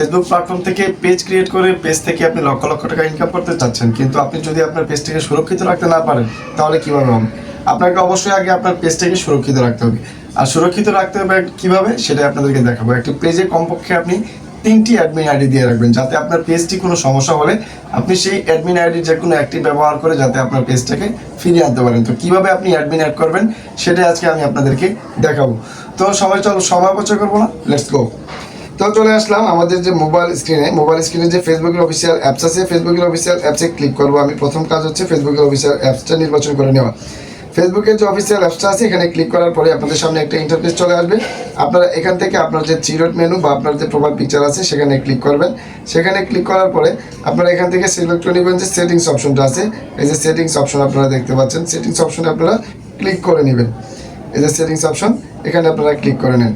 Facebook platform থেকে page create করে page থেকে আপনি লক্ষ লক্ষ টাকা ইনকাম করতে চাচ্ছেন, কিন্তু আপনি যদি আপনার পেজটাকে সুরক্ষিত রাখতে না পারেন, তাহলে কীভাবে হবে? আপনাকে অবশ্যই আগে আপনার পেজটাকে সুরক্ষিত রাখতে হবে। আর সুরক্ষিত রাখতে হবে কীভাবে? সেটা আপনাদেরকে দেখাবো। একটি পেজে কমপক্ষে আপনি তিনটি অ্যাডমিন আইডি দিয়ে রাখবেন, যাতে আপনার পেজটি কোনো সমস্যা হলে আপনি সেই অ্যাডমিন আইডি যে কোনো একটি ব্যবহার করে যাতে আপনার পেজটাকে ফিরিয়ে আনতে পারেন। তো কীভাবে আপনি অ্যাডমিন অ্যাড করবেন সেটা আজকে আমি আপনাদেরকে দেখাবো। তো সবাই চলো সময় অপচয় করব না লেটস গো তো চলে আসলাম আমাদের যে মোবাইল স্ক্রিনে মোবাইল স্ক্রিনে যে ফেসবুকের অফিসিয়াল অ্যাপস আছে ফেসবুকের অফিসিয়াল অ্যাপসে ক্লিক করব। আমি প্রথম কাজ হচ্ছে ফেসবুকের অফিসিয়াল অ্যাপসটা নির্বাচন করে নেওয়া। ফেসবুকের যে অফিসিয়াল অ্যাপসটা আছে, এখানে ক্লিক করার পরে আপনাদের সামনে একটা ইন্টারফেস চলে আসবে। আপনারা এখান থেকে আপনার যে চিরোট মেনু বা আপনার যে প্রোফাইল পিকচার আছে, সেখানে ক্লিক করবেন। সেখানে ক্লিক করার পরে আপনারা এখান থেকে সিলেক্ট করে নেবেন যে সেটিংস অপশনটা আছে, এই যে সেটিংস অপশন আপনারা দেখতে পাচ্ছেন। সেটিংস অপশনে আপনারা ক্লিক করে নেবেন। এই যে সেটিংস অপশন এখানে আপনারা ক্লিক করে নেন।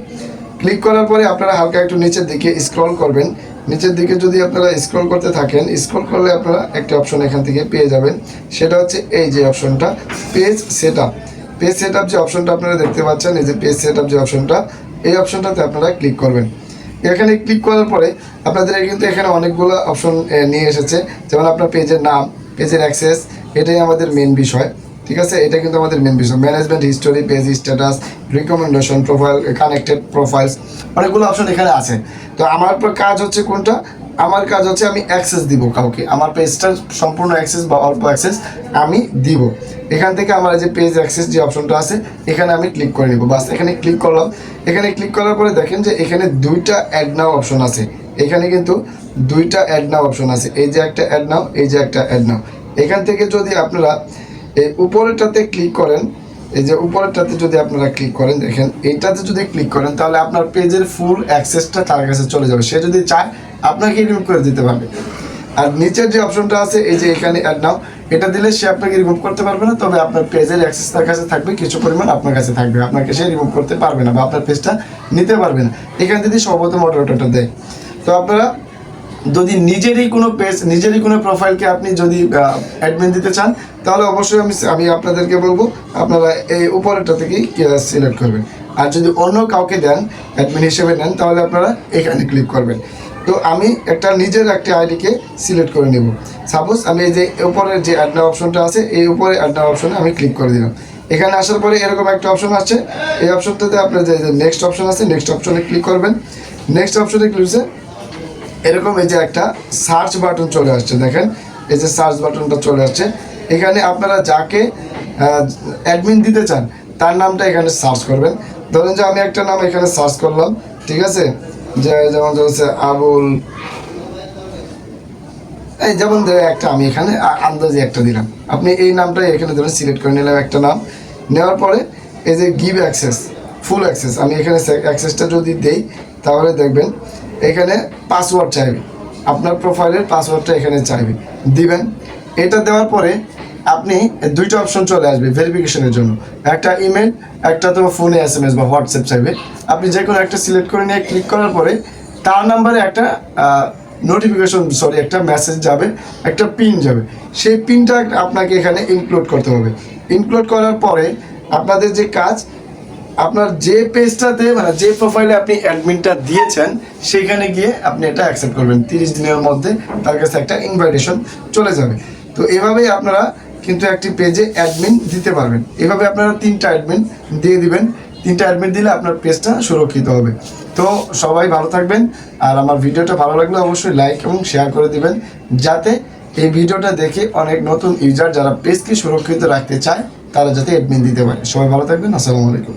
ক্লিক করার পরে আপনারা হালকা একটু নিচের দিকে স্ক্রল করবেন। নিচের দিকে যদি আপনারা স্ক্রল করতে থাকেন স্ক্রল করলে আপনারা একটা অপশন এখান থেকে পেয়ে যাবেন। সেটা হচ্ছে এই যে অপশনটা page set up page set up যে অপশনটা আপনারা দেখতে পাচ্ছেন, এই যে পেজ সেট আপ যে অপশনটা এই অপশনটাতে আপনারা ক্লিক করবেন। এখানে ক্লিক করার পরে আপনাদের কিন্তু এখানে অনেকগুলো অপশন নিয়ে এসেছে। যেমন আপনার পেজের নাম পেজের অ্যাক্সেস এটাই আমাদের মেন বিষয়। ঠিক আছে? এটা কিন্তু আমাদের মেন বিষয়। Management history page status recommendation profile connected profiles অনেকগুলো অপশন এখানে আছে। তো আমার কাজ হচ্ছে কোনটা? আমার কাজ হচ্ছে আমি অ্যাক্সেস দিব কাউকে। আমার পেজটার সম্পূর্ণ অ্যাক্সেস বা অল্প অ্যাক্সেস আমি দিব। এখান থেকে আমার যে পেজ অ্যাক্সেস যে অপশনটা আছে, এখানে আমি ক্লিক করে নেব। বাস, এখানে ক্লিক করলাম। এখানে ক্লিক করার পরে দেখেন যে এখানে দুইটা অ্যাড নাও অপশন আছে। এখানে কিন্তু দুইটা অ্যাড নাও অপশন আছে। এই যে একটা অ্যাড নাও এই যে একটা অ্যাড নাও এখান থেকে যদি আপনারা এই উপরেরটাতে ক্লিক করেন, এই যে উপরেরটাতে যদি আপনারা ক্লিক করেন, দেখেন, এইটাতে যদি ক্লিক করেন, তাহলে আপনার পেজের ফুল অ্যাক্সেসটা তার কাছে চলে যাবে। সে যদি চায়, আপনাকে রিমুভ করে দিতে পারবে। আর নিচের যে অপশনটা আছে, এই যে এখানে অ্যাড নাও এটা দিলে সে আপনাকে রিমুভ করতে পারবে না, তবে আপনার পেজের অ্যাক্সেস তার কাছে থাকবে, কিছু পরিমাণ আপনার কাছে থাকবে। আপনাকে সে রিমুভ করতে পারবে না বা আপনার পেজটা নিতে পারবে না। এখান থেকে সর্বপ্রথম অটোটা দেয়, তো আপনারা যদি নিজেরই কোনো পেজ নিজেরই কোনো প্রোফাইলকে আপনি যদি অ্যাডমিন দিতে চান, তাহলে অবশ্যই আমি আমি আপনাদেরকে বলব, আপনারা এই উপরেরটা থেকেই সিলেক্ট করবেন। আর যদি অন্য কাউকে দেন অ্যাডমিন হিসেবে নেন, তাহলে আপনারা এখানে ক্লিক করবেন। তো আমি একটা নিজের একটা আইডিকে সিলেক্ট করে নেব। সাপোজ আমি এই যে উপরের যে অ্যাডনা অপশনটা আছে, এই উপরে অ্যাডনা অপশনে আমি ক্লিক করে দিলাম। এখানে আসার পরে এরকম একটা অপশন আছে এই অপশনটাতে আপনার যে নেক্সট অপশন আছে নেক্সট অপশনে ক্লিক করবেন। নেক্সট অপশনে ক্লিক এরকম এই যে একটা সার্চ বাটন চলে আসছে, দেখেন। এই যে সার্চ বাটনটা চলে আসছে। এখানে আপনারা যাকে অ্যাডমিন দিতে চান, তার নামটা এখানে সার্চ করবেন। ধরেন যে আমি একটা নাম এখানে সার্চ করলাম, ঠিক আছে? যে যেমন হচ্ছে আবুল, এই যেমন একটা আমি এখানে আন্দাজে একটা দিলাম। আপনি এই নামটাই এখানে ধরে সিলেক্ট করে নিলাম একটা নাম। নেওয়ার পরে এই যে গিভ অ্যাক্সেস ফুল অ্যাক্সেস আমি এখানে অ্যাক্সেসটা যদি দেই, তাহলে দেখবেন এখানে পাসওয়ার্ড চাইবে। আপনার প্রোফাইলের পাসওয়ার্ডটা এখানে চাইবে। দিবেন। এটা দেওয়ার পরে আপনি দুইটা অপশন চলে আসবে ভেরিফিকেশনের জন্য। একটা ইমেল একটা তো ফোনে এস এম এস বা হোয়াটসঅ্যাপ চাইবে। আপনি যে কোনো একটা সিলেক্ট করে নিয়ে ক্লিক করার পরে তার নাম্বারে একটা নোটিফিকেশন সরি একটা মেসেজ যাবে, একটা পিন যাবে। সেই পিনটা আপনাকে এখানে ইনক্লুড করতে হবে। ইনক্লুড করার পরে আপনাদের যে কাজ আপনার যে পেজটাতে মানে যে প্রোফাইলে আপনি অ্যাডমিনটা দিয়েছেন সেখানে গিয়ে আপনি এটা অ্যাকসেপ্ট করবেন। তিরিশ দিনের মধ্যে তার কাছে একটা ইনভাইটেশন চলে যাবে। তো এভাবেই আপনারা কিন্তু একটি পেজে অ্যাডমিন দিতে পারবেন। এভাবে আপনারা তিনটা অ্যাডমিন দিয়ে দিবেন। তিনটা অ্যাডমিন দিলে আপনার পেজটা সুরক্ষিত হবে। তো সবাই ভালো থাকবেন। আর আমার ভিডিওটা ভালো লাগলে অবশ্যই লাইক এবং শেয়ার করে দিবেন, যাতে এই ভিডিওটা দেখে অনেক নতুন ইউজার যারা পেজকে সুরক্ষিত রাখতে চায়, তারা যাতে অ্যাডমিন দিতে পারে। সবাই ভালো থাকবেন। আসসালামু আলাইকুম।